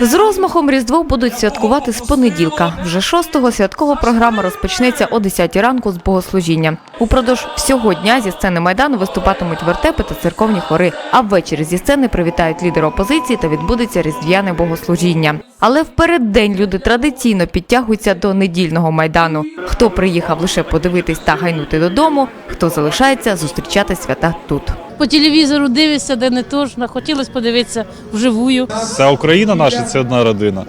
З розмахом Різдво будуть святкувати з понеділка. Вже 6-го святкова програма розпочнеться о 10 ранку з богослужіння. Упродовж всього дня зі сцени Майдану виступатимуть вертепи та церковні хори, а ввечері зі сцени привітають лідери опозиції та відбудеться різдвяне богослужіння. Але в переддень люди традиційно підтягуються до недільного майдану. Хто приїхав лише подивитись та гайнути додому, хто залишається зустрічати свята тут. По телевізору дивишся, де не то ж, хотілося подивитися вживую. Це Україна наша, це одна родина.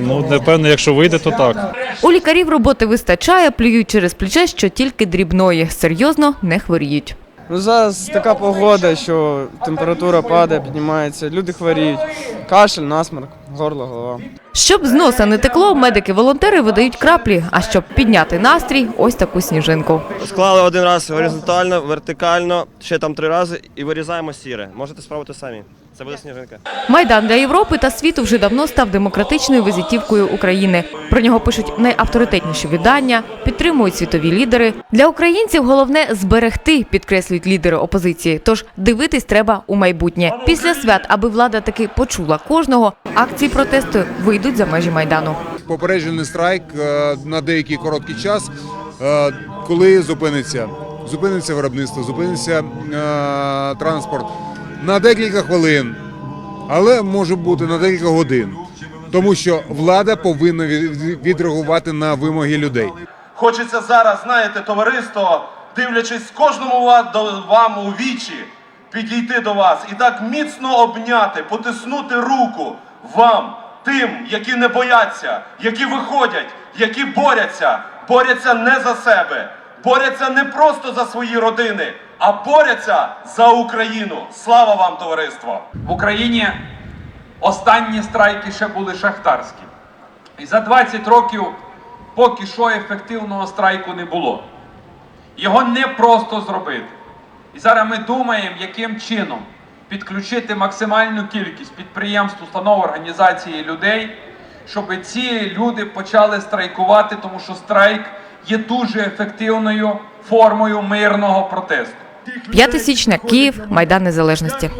Ну, напевно, якщо вийде, то так. У лікарів роботи вистачає, плюють через плече, що тільки дрібної. Серйозно не хворіють. Ну зараз така погода, що температура падає, піднімається, люди хворіють. Кашель, насморк, горло, голова. Щоб з носа не текло, медики-волонтери видають краплі. А щоб підняти настрій, ось таку сніжинку. Склали один раз горизонтально, вертикально, ще там три рази і вирізаємо сіре. Можете спробувати самі. Це буде сніжинка. Майдан для Європи та світу вже давно став демократичною визитівкою України. Про нього пишуть найавторитетніші видання, підтримують світові лідери. Для українців головне зберегти, підкреслюють лідери опозиції. Тож дивитись треба у майбутнє. Після свят, аби влада таки почула кожного, акції протесту вийдуть за межі майдану. попереджений страйк е, на деякий короткий час, е, коли зупиниться. Зупиниться виробництво, зупиниться е, транспорт на декілька хвилин, але може бути на декілька годин, тому що влада повинна від- відреагувати на вимоги людей. Хочеться зараз, знаєте, товариство, дивлячись кожному вам у вічі, підійти до вас і так міцно обняти, потиснути руку вам, тим, які не бояться, які виходять, які борються, борються не за себе, борються не просто за свої родини, а борються за Україну. Слава вам, товариство! В Україні останні страйки ще були шахтарські. І за 20 років поки що ефективного страйку не було. Його не просто зробити. І зараз ми думаємо, яким чином підключити максимальну кількість підприємств, установ, організацій і людей, щоб ці люди почали страйкувати, тому що страйк є дуже ефективною формою мирного протесту. 5 січня, Київ, Майдан Незалежності.